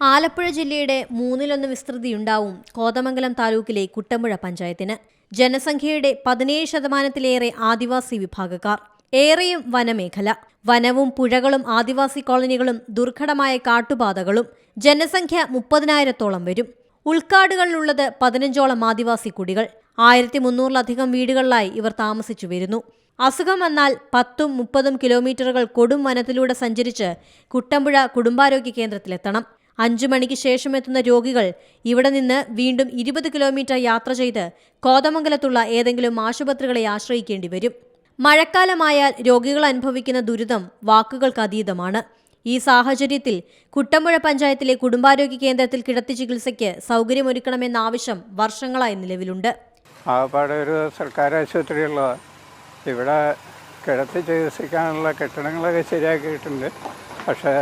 ആലപ്പുഴ ജില്ലയുടെ മൂന്നിലൊന്ന് വിസ്തൃതിയുണ്ടാവും കോതമംഗലം താലൂക്കിലെ കുട്ടമ്പുഴ പഞ്ചായത്തിന്. ജനസംഖ്യയുടെ പതിനേഴ് ശതമാനത്തിലേറെ ആദിവാസി വിഭാഗക്കാർ. ഏറെയും വനമേഖല. വനവും പുഴകളും ആദിവാസി കോളനികളും ദുർഘടമായ കാട്ടുപാതകളും ജനസംഖ്യ മുപ്പതിനായിരത്തോളം വരും. ഉൾക്കാടുകളിലുള്ളത് പതിനഞ്ചോളം ആദിവാസി കുടികൾ. ആയിരത്തി മുന്നൂറിലധികം വീടുകളിലായി ഇവർ താമസിച്ചു വരുന്നു. അസുഖം വന്നാൽ പത്തും മുപ്പതും കിലോമീറ്ററുകൾ കൊടും വനത്തിലൂടെ സഞ്ചരിച്ച് കുട്ടമ്പുഴ കുടുംബാരോഗ്യ കേന്ദ്രത്തിലെത്തണം. അഞ്ചു മണിക്ക് ശേഷം എത്തുന്ന രോഗികൾ ഇവിടെ നിന്ന് വീണ്ടും ഇരുപത് കിലോമീറ്റർ യാത്ര ചെയ്ത് കോതമംഗലത്തുള്ള ഏതെങ്കിലും ആശുപത്രികളെ ആശ്രയിക്കേണ്ടി വരും. മഴക്കാലമായാൽ രോഗികൾ അനുഭവിക്കുന്ന ദുരിതം വാക്കുകൾക്ക് അതീതമാണ്. ഈ സാഹചര്യത്തിൽ കുട്ടമ്പുഴ പഞ്ചായത്തിലെ കുടുംബാരോഗ്യ കേന്ദ്രത്തിൽ കിടത്തി ചികിത്സയ്ക്ക് സൗകര്യമൊരുക്കണമെന്ന ആവശ്യം വർഷങ്ങളായി നിലവിലുണ്ട്. ഒരു സർക്കാർ ആശുപത്രിയുള്ളതാണ് ഇവിടെ കിടത്തി ചികിത്സിക്കാനുള്ള കെട്ടിടങ്ങളൊക്കെ ശരിയാക്കിയിട്ടുണ്ട്. പക്ഷേ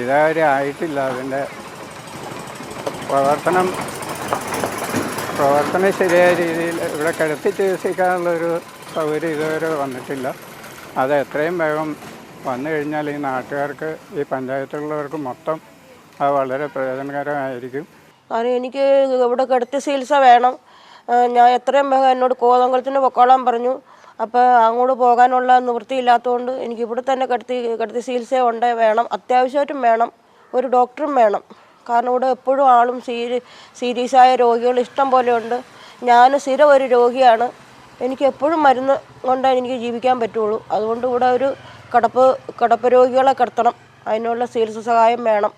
ഇതുവരെ ആയിട്ടില്ല അതിന്റെ പ്രവർത്തനം പ്രവർത്തനം ശരിയായ രീതിയിൽ ഇവിടെ കിടത്തി ചികിത്സിക്കാനുള്ളൊരു സൗകര്യം ഇതുവരെ വന്നിട്ടില്ല. അത് എത്രയും വേഗം വന്നു കഴിഞ്ഞാൽ ഈ നാട്ടുകാർക്ക് ഈ പഞ്ചായത്തിലുള്ളവർക്ക് മൊത്തം അത് വളരെ പ്രയോജനകരമായിരിക്കും. കാരണം എനിക്ക് ഇവിടെ കിടത്തി ചികിത്സ വേണം. ഞാൻ എത്രയും വേഗം എന്നോട് കോതംകുളത്തിന് പൊക്കോളാൻ പറഞ്ഞു. അപ്പോൾ അങ്ങോട്ട് പോകാനുള്ള നിവൃത്തിയില്ലാത്തതുകൊണ്ട് എനിക്ക് ഇവിടെ തന്നെ കിടത്തി കിടത്തി ചികിത്സ ഉണ്ട് വേണം. അത്യാവശ്യമായിട്ടും വേണം. ഒരു ഡോക്ടറും വേണം. കാരണം ഇവിടെ എപ്പോഴും ആളും സീരി സീരിയസ് ആയ രോഗികൾ ഇഷ്ടം പോലെയുണ്ട് ഞാൻ സ്ഥിരം ഒരു രോഗിയാണ്. എനിക്ക് എപ്പോഴും മരുന്ന് കൊണ്ടാണ് എനിക്ക് ജീവിക്കാൻ പറ്റുള്ളൂ. അതുകൊണ്ട് ഇവിടെ ഒരു കടപ്പ് കടപ്പ് രോഗികളെ കിടത്തണം. അതിനുള്ള ചികിത്സ സഹായം വേണം.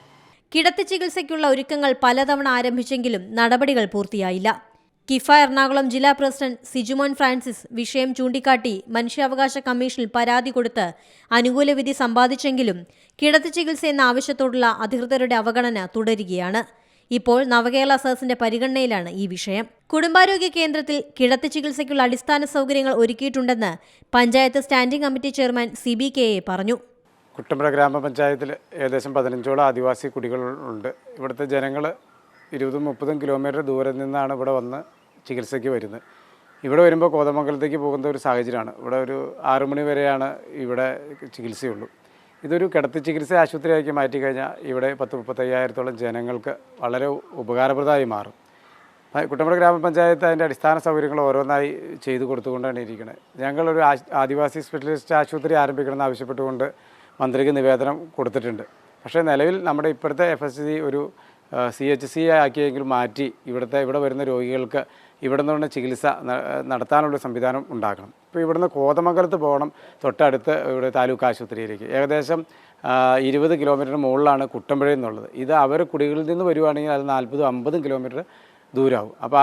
കിടത്തി ചികിത്സയ്ക്കുള്ള ഒരുക്കങ്ങൾ പലതവണ ആരംഭിച്ചെങ്കിലും നടപടികൾ പൂർത്തിയായില്ല. കിഫ എറണാകുളം ജില്ലാ പ്രസിഡന്റ് സിജുമോൻ ഫ്രാൻസിസ് വിഷയം ചൂണ്ടിക്കാട്ടി മനുഷ്യാവകാശ കമ്മീഷനിൽ പരാതി കൊടുത്ത് അനുകൂല വിധി സമ്പാദിച്ചെങ്കിലും കിടത്തി ചികിത്സ എന്ന ആവശ്യത്തോടുള്ള അധികൃതരുടെ അവഗണന തുടരുകയാണ്. ഇപ്പോൾ നവകേരള സദസ്സിന്റെ പരിഗണനയിലാണ് ഈ വിഷയം. കുടുംബാരോഗ്യ കേന്ദ്രത്തിൽ കിടത്തി ചികിത്സയ്ക്കുള്ള അടിസ്ഥാന സൗകര്യങ്ങൾ ഒരുക്കിയിട്ടുണ്ടെന്ന് panchayat standing committee chairman C B K A പറഞ്ഞു. കുട്ടമ്പുഴ ഗ്രാമപഞ്ചായത്തിൽ ഏകദേശം പതിനഞ്ചോളം ആദിവാസി കുടികളുണ്ട്. ഇവിടുത്തെ ജനങ്ങൾ ഇരുപതും മുപ്പതും കിലോമീറ്റർ ദൂരെ നിന്നാണ് ഇവിടെ വന്ന് ചികിത്സയ്ക്ക് വരുന്നത്. ഇവിടെ വരുമ്പോൾ കോതമംഗലത്തേക്ക് പോകുന്ന ഒരു സാഹചര്യമാണ്. ഇവിടെ ഒരു ആറു മണി വരെയാണ് ഇവിടെ ചികിത്സയുള്ളൂ. ഇതൊരു കിടത്തി ചികിത്സ ആശുപത്രിയാക്കി മാറ്റിക്കഴിഞ്ഞാൽ ഇവിടെ പത്ത് മുപ്പത്തയ്യായിരത്തോളം ജനങ്ങൾക്ക് വളരെ ഉപകാരപ്രദമായി മാറും. കുട്ടമ്പുഴ ഗ്രാമപഞ്ചായത്ത് അതിന്റെ അടിസ്ഥാന സൗകര്യങ്ങൾ ഓരോന്നായി ചെയ്തു കൊടുത്തുകൊണ്ടാണ് ഇരിക്കുന്നത്. ഞങ്ങളൊരു ആദിവാസി സ്പെഷ്യലിസ്റ്റ് ആശുപത്രി ആരംഭിക്കണമെന്ന് ആവശ്യപ്പെട്ടുകൊണ്ട് മന്ത്രിക്ക് നിവേദനം കൊടുത്തിട്ടുണ്ട്. പക്ഷേ നിലവിൽ നമ്മുടെ ഇപ്പോഴത്തെ എഫ് എസ് സി ഒരു സി എച്ച് സി ആക്കിയെങ്കിലും മാറ്റി ഇവിടുത്തെ ഇവിടെ വരുന്ന രോഗികൾക്ക് ഇവിടെ നിന്നുള്ള ചികിത്സ നടത്താനുള്ള സംവിധാനം ഉണ്ടാക്കണം ഇപ്പോൾ ഇവിടുന്ന് കോതമംഗലത്ത് പോകണം. തൊട്ടടുത്ത് ഇവിടെ താലൂക്ക് ആശുപത്രിയിലേക്ക്. ഏകദേശം ഇരുപത് കിലോമീറ്റർ മുകളിലാണ് കുട്ടമ്പുഴയിൽ നിന്നുള്ളത് ഇത് അവർ കുടികളിൽ നിന്ന് വരുവാണെങ്കിൽ അത് നാൽപ്പതും അമ്പതും കിലോമീറ്റർ ദൂരമാവും അപ്പോൾ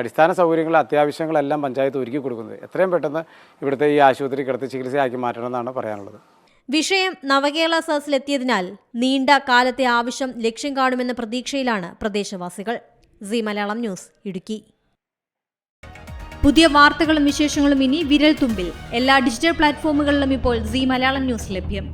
അടിസ്ഥാന സൗകര്യങ്ങൾ അത്യാവശ്യങ്ങളെല്ലാം പഞ്ചായത്ത് ഒരുക്കി കൊടുക്കുന്നത്. എത്രയും പെട്ടെന്ന് ഇവിടുത്തെ ഈ ആശുപത്രി കിടത്തി ചികിത്സയാക്കി മാറ്റണമെന്നാണ് പറയാനുള്ളത്. വിഷയം നവകേരള സദസ്സിലെത്തിയതിനാൽ നീണ്ട കാലത്തെ ആവശ്യം ലക്ഷ്യം കാണുമെന്ന പ്രതീക്ഷയിലാണ് പ്രദേശവാസികൾ. Zee Malayalam news Idukki. പുതിയ വാർത്തകളും വിശേഷങ്ങളും ഇനി വിരൽ തുമ്പിൽ എല്ലാ ഡിജിറ്റൽ പ്ലാറ്റ്ഫോമുകളിലും ഇപ്പോൾ സി മലയാളം ന്യൂസ് ലഭ്യം.